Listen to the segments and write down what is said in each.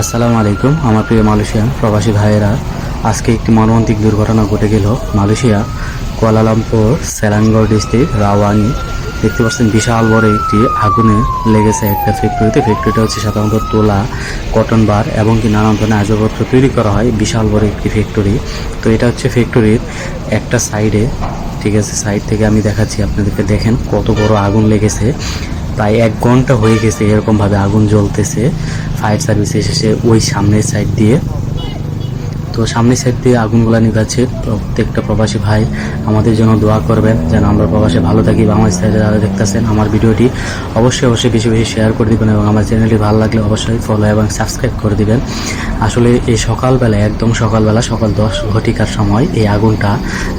আসসালামু আলাইকুম, আমার প্রিয় মালয়েশিয়ান প্রবাসী ভাইয়েরা। আজকে একটি মর্মান্তিক দুর্ঘটনা ঘটে গেল। Malaysia Kuala Lumpur Selangor district রাওয়ানি। দেখতে পাচ্ছেন বিশাল বড় একটি আগুনে লেগেছে একটা ফ্যাক্টরিতে। ফ্যাক্টরিটা হচ্ছে সাধারণত তোলা, কটন বার এবং কি নানান ধরনের আসবাবপত্র তৈরি করা হয়। বিশাল বড় একটি ফ্যাক্টরি। তো এটা হচ্ছে ফ্যাক্টরির একটা সাইডে, ঠিক আছে, সাইড থেকে আমি দেখাচ্ছি আপনাদেরকে। দেখেন কত বড় আগুন লেগেছে। প্রায় এক ঘণ্টা হয়ে গেছে এরকমভাবে আগুন জ্বলতেছে। ফায়ার সার্ভিস এসেছে ওই সামনের সাইড দিয়ে, তো সামনের সাইড দিয়ে আগুনগুলা নিভাচ্ছে। প্রত্যেকটা প্রবাসী ভাই আমাদের জন্য দোয়া করবেন, যেন আমরা প্রবাসে ভালো থাকি, বাংলাদেশ সাইডে যারা দেখতেছেন আমার ভিডিওটি অবশ্যই অবশ্যই বেশি বেশি শেয়ার করে দিবেন এবং আমার চ্যানেলটি ভালো লাগলে অবশ্যই ফলো এবং সাবস্ক্রাইব করে দিবেন। আসলে এই সকালবেলা, একদম সকালবেলা, সকাল দশ ঘটিকার সময় এই আগুনটা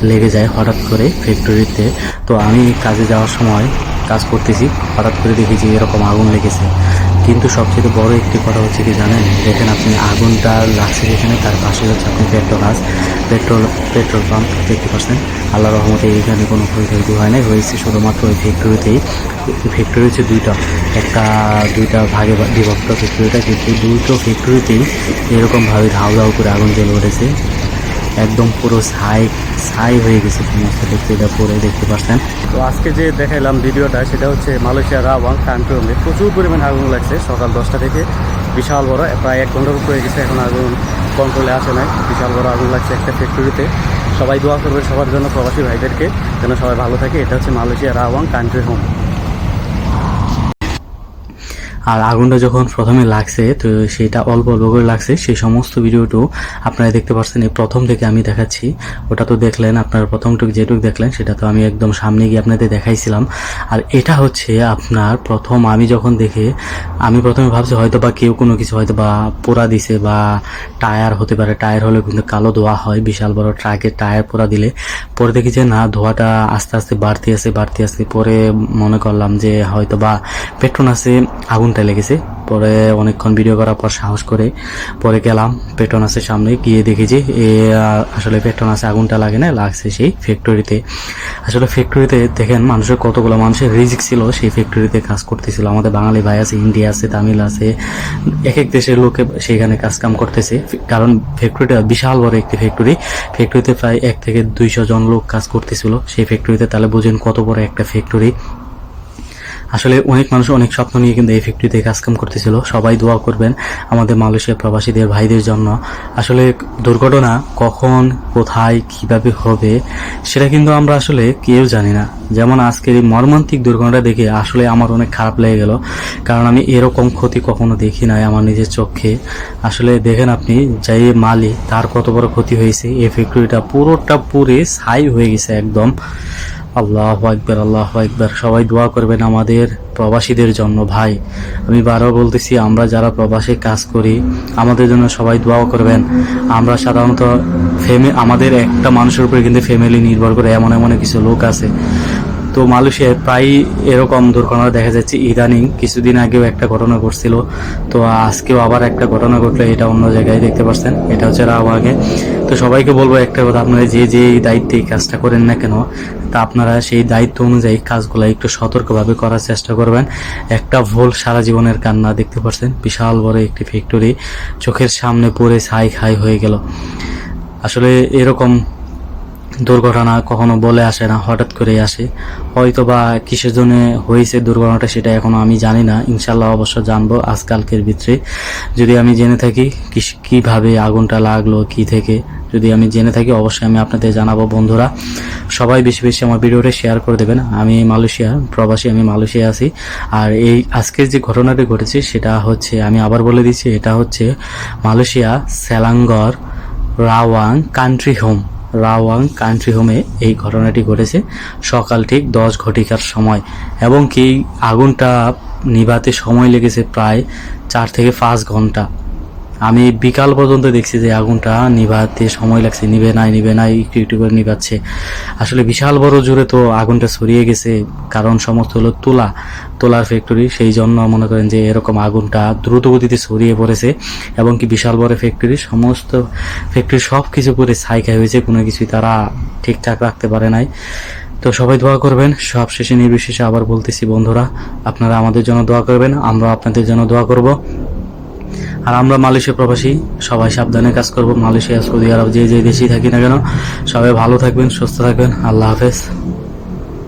লেগে যায় হঠাৎ করে ফ্যাক্টরিতে তো আমি কাজে যাওয়ার সময় কাজ করতেছি, হঠাৎ করে দেখেছি এরকম আগুন লেগেছে। কিন্তু সবচেয়ে বড় একটি কথা হচ্ছে কি জানেন? দেখেন আপনি আগুনটা লাগছে যেখানে, তার পাশে হচ্ছে আপনি পেট্রোল গাছ পেট্রোল পেট্রোল পাম্প, দেখতে পাচ্ছেন? আল্লাহ রহমতে এইখানে কোনো ক্ষয়ক্ষতি হয় নাই, হয়েছে শুধুমাত্র ওই ফ্যাক্টরিতেই। ফ্যাক্টরি হচ্ছে দুইটা। একটা, দুইটা ভাগে বিভক্ত ফ্যাক্টরিটা, কিন্তু দুটো ফ্যাক্টরিতেই এরকমভাবে ধাউ ধাউ করে আগুন জ্বলে উঠেছে। একদম পুরো ছাই ছাই হয়ে গেছে সমস্ত দেখতে, এটা পরে দেখতে পাচ্ছেন তো আজকে যে দেখাইলাম ভিডিওটা, সেটা হচ্ছে মালয়েশিয়া রাওয়াং কান্ট্রোমে প্রচুর পরিমাণ আগুন লাগছে সকাল দশটা থেকে। বিশাল বড় প্রায় এক ঘণ্টার হয়ে গেছে, এখন আগুন কন্ট্রোলে আসে নাই। বিশাল বড় আগুন লাগছে একটা ফ্যাক্টরিতে সবাই দোয়া করবে সবার জন্য, প্রবাসী ভাইদেরকে, যেন সবাই ভালো থাকে। এটা হচ্ছে মালয়েশিয়া রাওয়াং কান্ট্রি হোম আর আগুনটা যখন প্রথমে লাগছে, তো সেটা অল্প অল্প করে লাগছে, সেই সমস্ত ভিডিওটু আপনারা দেখতে পাচ্ছেন এই প্রথম থেকে আমি দেখাচ্ছি। ওটা তো দেখলেন, আপনারা প্রথমটুকু যেটুকু দেখলেন, সেটা তো আমি একদম সামনে গিয়ে আপনাদের দেখাইছিলাম। আর এটা হচ্ছে আপনার প্রথম আমি যখন দেখে, আমি প্রথমে ভাবছি হয়তো বা কেউ কোনো কিছু হয়তো বা পোড়া দিছে বা টায়ার হতে পারে। টায়ার হলে কিন্তু কালো ধোয়া হয়, বিশাল বড় ট্রাকের টায়ার পোড়া দিলে। পরে দেখি যে না, ধোঁয়াটা আস্তে আস্তে বাড়তে আসে বাড়তে আসে পরে মনে করলাম যে হয়তো বা পেট্রোনাসে আগুনটা লেগেছে। পরে অনেকক্ষণ ভিডিও করার পর সাহস করে পরে গেলাম পেট্রোনাসের সামনে, গিয়ে দেখি যে এ, আসলে পেট্রোনাসে আগুনটা লাগে না, লাগছে সেই ফ্যাক্টরিতে আসলে ফ্যাক্টরিতে দেখেন, মানুষের কতগুলো মানুষের রিজিক ছিল, সেই ফ্যাক্টরিতে কাজ করতেছিল। আমাদের বাঙালি ভাই আছে, ইন্ডিয়া আছে, তামিল আছে এক এক দেশের লোকে সেখানে কাজ কাম করতেছে। কারণ ফ্যাক্টরিটা বিশাল বড় একটি ফ্যাক্টরি ফ্যাক্টরিতে প্রায় এক থেকে দুইশো জন লোক কাজ করতেছিল। সেই ফ্যাক্টরিতে তাহলে বুঝেন কত বড় একটা ফ্যাক্টরি আসলে অনেক মানুষ অনেক স্বপ্ন নিয়ে কিন্তু এই ফ্যাক্টরিতে কাজকাম করতেছিল। সবাই দোয়া করবেন আমাদের মালয়েশিয়া প্রবাসীদের ভাইদের জন্য। আসলে দুর্ঘটনা কখন, কোথায়, কীভাবে হবে, সেটা কিন্তু আমরা আসলে কেউ জানি না। যেমন আজকের এই মর্মান্তিক দুর্ঘটনা দেখে আসলে আমার অনেক খারাপ লেগে গেল। কারণ আমি এরকম ক্ষতি কখনো দেখি নাই আমার নিজের চোখে। আসলে দেখেন আপনি, যাই মালি তার কত বড় ক্ষতি হয়েছে। এই ফ্যাক্টরিটা পুরোটা পুরে ছাই হয়ে গেছে একদম। আল্লাহ একবার আল্লাহ একবার সবাই দোয়া করবেন আমাদের প্রবাসীদের জন্য, ভাই। আমি বারবার বলতেছি, আমরা যারা প্রবাসে কাজ করি, আমাদের জন্য সবাই দোয়া করবেন। আমরা সাধারণত ফ্যামি আমাদের একটা মানুষের উপরে কিন্তু ফ্যামিলি নির্ভর করে এমন এমন কিছু লোক আছে। তো মালয়েশিয়ায় প্রায় এরকম দুর্ঘটনা দেখা যাচ্ছে। ইদানিং কিছুদিন আগেও একটা ঘটনা ঘটছিল। তো আজকেও আবার একটা ঘটনা ঘটলো, এটা অন্য জায়গায় দেখতে পাচ্ছেন এটা হচ্ছে রাওয়াগে তো সবাইকে বলব একটা কথা, আপনারা যে যে দায়িত্বে এই কাজটা করেন না কেন, তা আপনারা সেই দায়িত্ব অনুযায়ী কাজগুলো একটু সতর্কভাবে করার চেষ্টা করবেন। একটা ভুল সারা জীবনের কান্না, দেখতে পাচ্ছেন বিশাল বড় একটি ফ্যাক্টরি, চোখের সামনে পড়ে ছাই খাই হয়ে গেল। আসলে এরকম দুর্ঘটনা কখনো বলে আসে না, হঠাৎ করে আসে। হয়তো বা কিসের জন্য হয়েছে দুর্ঘটনাটা সেটা এখনও আমি জানি না। ইনশাল্লাহ অবশ্য জানব আজকালকের ভিতরে। যদি আমি জেনে থাকি কীভাবে আগুনটা লাগল, কি থেকে, যদি আমি জেনে থাকি অবশ্যই আমি আপনাদের জানাব। বন্ধুরা, সবাই বেশি বেশি আমার ভিডিওটা শেয়ার করে দেবেন। আমি মালয়েশিয়া, প্রবাসী, আমি মালয়েশিয়া আছি। আর এই আজকের যে ঘটনাটি ঘটেছে সেটা হচ্ছে, আমি আবার বলে দিচ্ছি, এটা হচ্ছে Malaysia Selangor Rawang country home. Rawang country হোমে এই ঘটনাটি ঘটেছে। সকাল ঠিক দশ ঘটিকার সময় এবং কি আগুনটা নিভাতে সময় লেগেছে প্রায় চার থেকে পাঁচ ঘণ্টা। আমি বিকাল পর্যন্ত দেখছি যে আগুনটা নিভাতে সময় লাগছে নিবে নাই নিবে নাই, একটু একটু করে নিভাচ্ছে। আসলে বিশাল বড় জুড়ে তো আগুনটা ছড়িয়ে গেছে, কারণ সমস্ত হলো তোলা, তোলার ফ্যাক্টরি সেই জন্য মনে করেন যে এরকম আগুনটা দ্রুত গতিতে ছড়িয়ে পড়েছে, এবং কি বিশাল বড় ফ্যাক্টরি সমস্ত ফ্যাক্টরি সব কিছু করে ছাইকা হয়েছে, কোনো কিছুই তারা ঠিকঠাক রাখতে পারে নাই। তো সবাই দোয়া করবেন সব শেষে নির্বিশেষে আবার বলতেছি বন্ধুরা, আপনারা আমাদের জন্য দোয়া করবেন আমরা আপনাদের জন্য দোয়া করব। আর আমরা মালয়েশিয়া প্রবাসী, সবাই সাবধানে কাজ করব। মালয়েশিয়া, সৌদি আরব, যে যে দেশেই থাকি না কেন, সবাই ভালো থাকবেন, সুস্থ থাকবেন। আল্লাহ হাফেজ।